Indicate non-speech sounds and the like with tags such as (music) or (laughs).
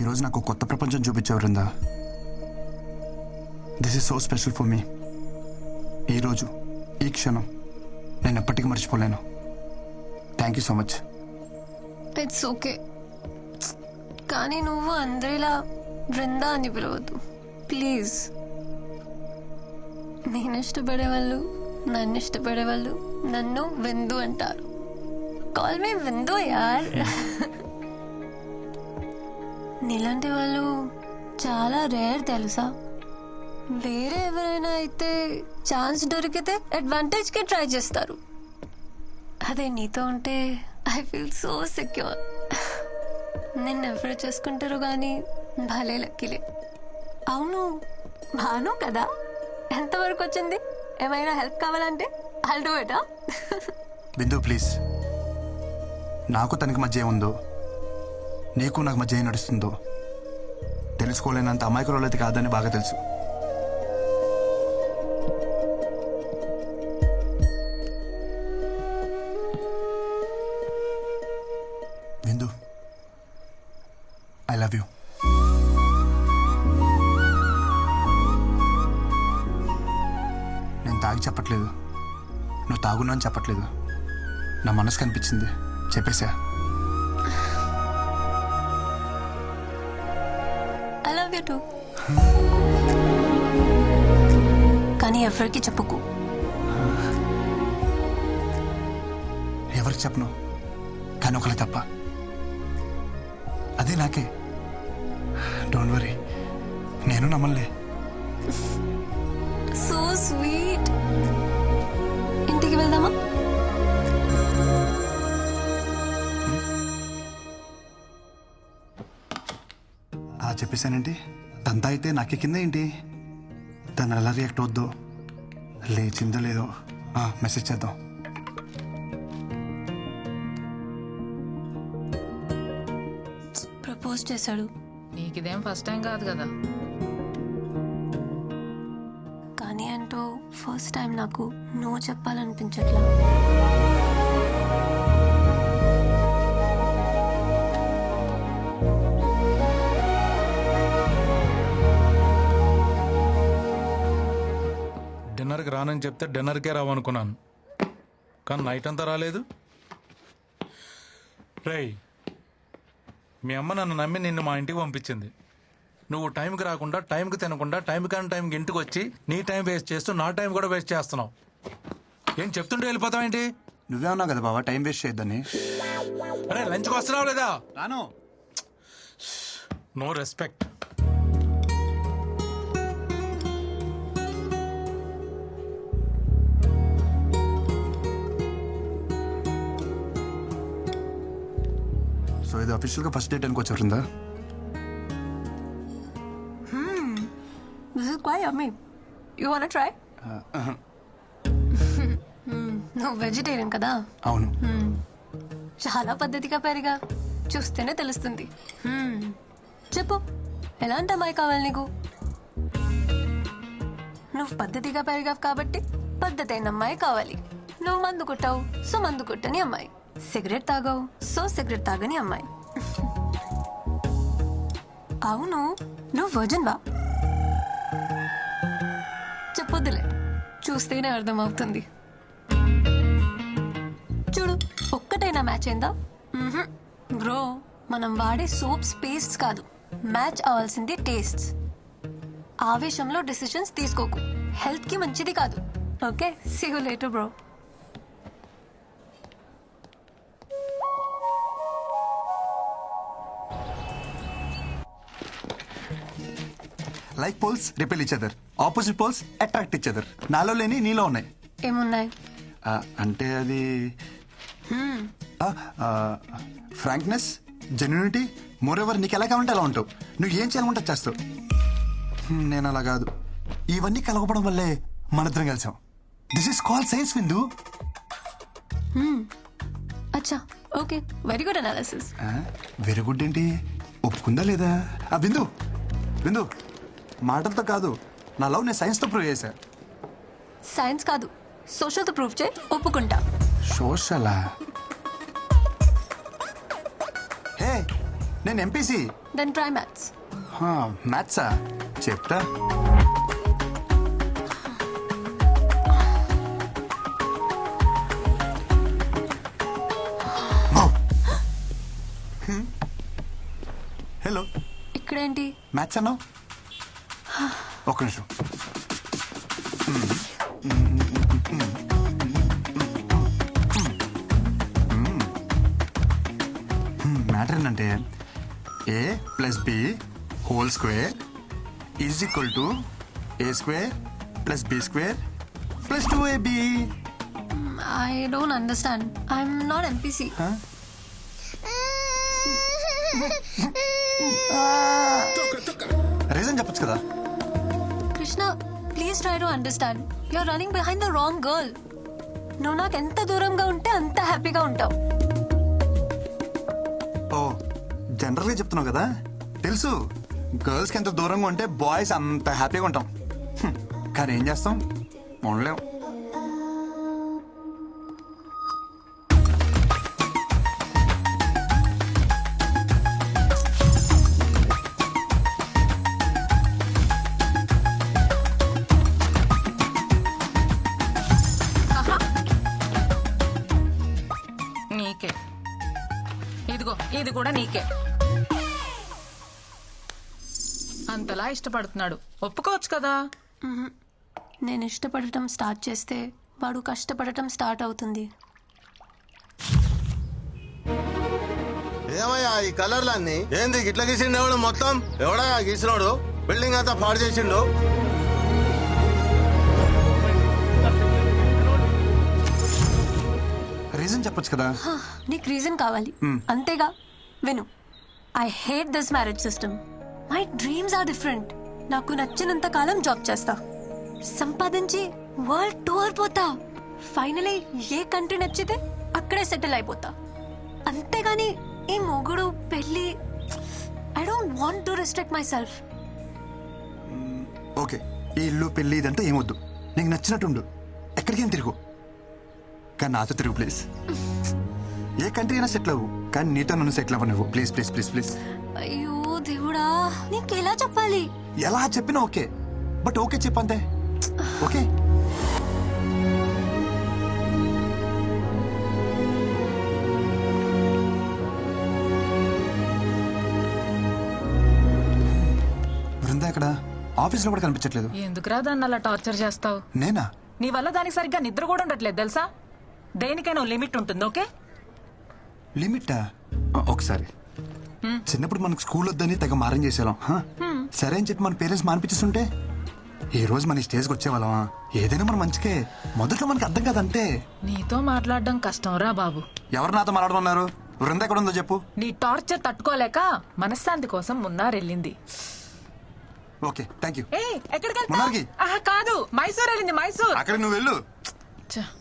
ఈరోజు నాకు కొత్త ప్రపంచం చూపించావు Vrinda. This is so special for me ఈరోజు ఈ క్షణం నేను ఎప్పటికీ మర్చిపోలేను. Thank you so much it's okay కానీ నువ్వు అందరిలా బృందా అని పిలవద్దు. ప్లీజ్ నేను ఇష్టపడే వాళ్ళు నన్ను ఇష్టపడే వాళ్ళు నన్ను విందు అంటారు. కాల్ మీ విందు యార్. (laughs) నీలాంటి వాళ్ళు చాలా రేర్ తెలుసా? వేరే ఎవరైనా అయితే ఛాన్స్ దొరికితే అడ్వాంటేజ్కి ట్రై చేస్తారు. అదే నీతో ఉంటే ఐ ఫీల్ సో సెక్యూర్. నిన్ను ఎవరు చేసుకుంటారు కానీ భలే లక్కీలే. అవును బాను కదా? ఎంతవరకు వచ్చింది? ఏమైనా హెల్ప్ కావాలంటే ఐల్ డూ బిందు ప్లీజ్. నాకు తనకి మధ్య ఏముందో నీకు నాకు మధ్య ఏం నడుస్తుందో తెలుసుకోలేనంత అమాయకురాలు అయితే కాదని బాగా తెలుసు. విందు ఐ లవ్ యూ నేను తాగి చెప్పట్లేదు. నువ్వు తాగున్నా అని చెప్పట్లేదు. నా మనసు కనిపించింది. చెప్పేశా కానీ ఎవరికి చెప్పుకు. ఎవరికి చెప్పను? కానీ ఒకరి తప్ప. అదే నాకే. డోంట్ వరీ నేను నమ్మలే సో స్వీట్ ఇంటికి వెళ్దామా? అలా చెప్పేశానేంటి? తంతా అయితే నాకే కింద ఏంటి? తను ఎలా రియాక్ట్ అవుద్దో? లేచిందో లేదో? ఆ, మెసేజ్ చేద్దాం. ప్రపోజ్ చేశాడు. నీకు ఇదేం ఫస్ట్ టైం కాదు కదా. కానీ అంటూ ఫస్ట్ టైం నాకు నో చెప్పాలనిపించట్లా. డిన్నర్కి రానని చెప్తే డిన్నర్కే రావనుకున్నాను. కానీ నైట్ అంతా రాలేదు. రేయ్ మీ అమ్మ నన్ను నమ్మి నిన్ను మా ఇంటికి పంపించింది. నువ్వు టైంకి రాకుండా టైంకి తినకుండా టైం కానీ టైంకి ఇంటికి వచ్చి నీ టైం వేస్ట్ చేస్తూ నా టైం కూడా వేస్ట్ చేస్తున్నావు. ఏం చెప్తుంటే వెళ్ళిపోతావేంటి నువ్వే ఉన్నావు కదా బాబా టైం వేస్ట్ చేయొద్దని. అరే లంచ్కి వస్తున్నావు లేదా? రాను. No respect. సో ఇది అఫీషియల్గా ఫస్ట్ డేట్ అనుకోవచ్చు Vrinda this is quite yummy you want try నువ్వు వెజిటేరియన్ కదా? అవును. చాలా పద్ధతిగా పెరిగా. చూస్తేనే తెలుస్తుంది. Hmm. చెప్పు. ఎలాంటి అమ్మాయి కావాలి నీకు? నువ్వు పద్ధతిగా పెరిగావు కాబట్టి పద్ధతి అయిన అమ్మాయి కావాలి. నువ్వు మందు కొట్టావు సో మందు కొట్టని అమ్మాయి. సిగరెట్ తాగావు. సో సిగరెట్ తాగని అమ్మాయి. అవును నువ్వు వర్జన్ వా? చెప్పొద్దులే. చూస్తేనే అర్థమవుతుంది. చూడు ఒక్కటైనా మ్యాచ్ అయిందా? బ్రో మనం వాడే సోప్స్ పేస్ట్స్ కాదు. మ్యాచ్ అవ్వాల్సింది టేస్ట్ ఆవేశంలో డిసిషన్స్ తీసుకోకు. హెల్త్కి మంచిది కాదు. Okay see you later bro like poles repel each other opposite poles attract each other నాలో లేని నీలో ఉన్నాయి. ఏమున్నాయి? ఆ, అంటే అది ఫ్రాంక్నెస్ జెన్యునిటీ మోర్ ఎవర్ నీకు ఎలా కావాలంటే అలా ఉంటావు. నువ్వు ఏం చేయాలంటే అది చేస్తావు. హ్మ్, నేను అలా కాదు. ఇవన్నీ కలగపడం వల్లే మనిద్దరం కలిసాం. దిస్ ఇస్ కాల్ సైన్స్ విందు అచ్చా. Okay. Very good analysis very good ఏంటి? ఒప్పుకుందా లేదా? ఆ బిందు బిందు మాటలతో కాదు నా లవ్ నేను సైన్స్తో ప్రూవ్ చేశా. సైన్స్ కాదు సోషల్తో ప్రూఫ్ చేయి ఒప్పుకుంటా. సోషలా హే నేను ఎంపీసీ దెన్ ట్రై మ్యాథ్స్ మ్యాథ్సా చెప్తా. హలో ఇక్కడేంటి? మ్యాథ్స్ అన్నావు? ఒక్క నిమిషం మ్యాటర్ ఏంటంటే A plus B whole square is equal to A square plus B square plus two AB I don't understand I'm not MPC reason చెప్పొచ్చు కదా Krishna please try to understand you're running behind the wrong girl నువ్వు నాకు ఎంత దూరంగా ఉంటే అంత హ్యాపీగా ఉంటావు. ఓ జనరల్గా చెప్తున్నావు కదా? తెలుసు. గర్ల్స్కి ఎంత దూరంగా ఉంటే బాయ్స్ అంత హ్యాపీగా ఉంటాం. కానీ ఏం చేస్తాం? ఉండలేము కూడా నీకే. అంతలా ఇష్టపడుతున్నాడు. ఒప్పుకోవచ్చు కదా? నేను ఇష్టపడటం స్టార్ట్ చేస్తే వాడు కష్టపడటం స్టార్ట్ అవుతుంది. ఏమయ్యా ఈ కలర్లన్నీ? ఏంది ఇట్లా గీసిండు ఎవడు మొత్తం? ఎవడా గీసినోడు? బిల్డింగ్ అంతా పాడు చేసిండు. రీజన్ చెప్పొచ్చు కదా? హా, నీకు రీజన్ కావాలి. అంతేగా. విను. I hate this marriage system my dreams are different నాకు నచ్చినంత కాలం జాబ్ చేస్తా. సంపాదించి వరల్డ్ టూర్ పోతా. ఫైనలీ ఏ కంట్రీ నచ్చితే అక్కడే సెటిల్ అయిపోతా. అంతేగాని ఈ మొగుడు పెళ్ళి I don't want to restrict myself okay. ఈ ఇల్లు పెళ్ళి ఇదంతా ఏమొద్దు. నీకు నచ్చినట్టుండు ఎక్కడికేం తిరుగు. కానీ నాతో తిరుగు ప్లీజ్ ఏ కంట్రీ అయినా సెటిల్ అవ్వు. కానీ నీతో నన్ను సెటిల్ అవ్వ నువ్వు ప్లీజ్ ప్లీజ్ ప్లీజ్ ప్లీజ్ అయ్యో దేవుడా నీకు ఎలా చెప్పాలి? ఎలా చెప్పినా ఓకే. బట్ ఓకే చెప్పంతే. ఓకే. బృందా ఎక్కడ ఆఫీస్లో కూడా కనిపించట్లేదు. ఎందుకురా దాన్ని అలా టార్చర్ చేస్తావు? నేనా? నీ వల్ల దానికి సరిగ్గా నిద్ర కూడా ఉండట్లేదు తెలుసా? దేనికైనా లిమిట్ ఉంటుంది ఓకే? లిమిటా? ఒకసారి. చిన్నప్పుడు మనకు స్కూల్ వద్దని తెగ మారం చేసేవాళ్ళం. హా? సరే అని చెప్పి మన పేరెంట్స్ మానిపించేస్తుంటే ఈ రోజు మన ఈ స్టేజ్కి వచ్చేవాళ్ళమా? ఏదైనా మన మంచికే. మొదట్లో మనకి అర్థం కాదంటే. నీతో మాట్లాడడం కష్టం రా బాబు. ఎవరు నాతో మాట్లాడుతున్నారు? బృంద ఎక్కడ ఉందో చెప్పు. నీ టార్చర్ తట్టుకోలేక మనశ్శాంతి కోసం మున్నారెళ్ళింది ఓకే థ్యాంక్ యూ ఏ ఎక్కడికి మున్నార్కి. వెళ్తా కాదు మైసూర్ వెళ్ళింది మైసూర్. అక్కడ నువ్వు వెళ్ళు.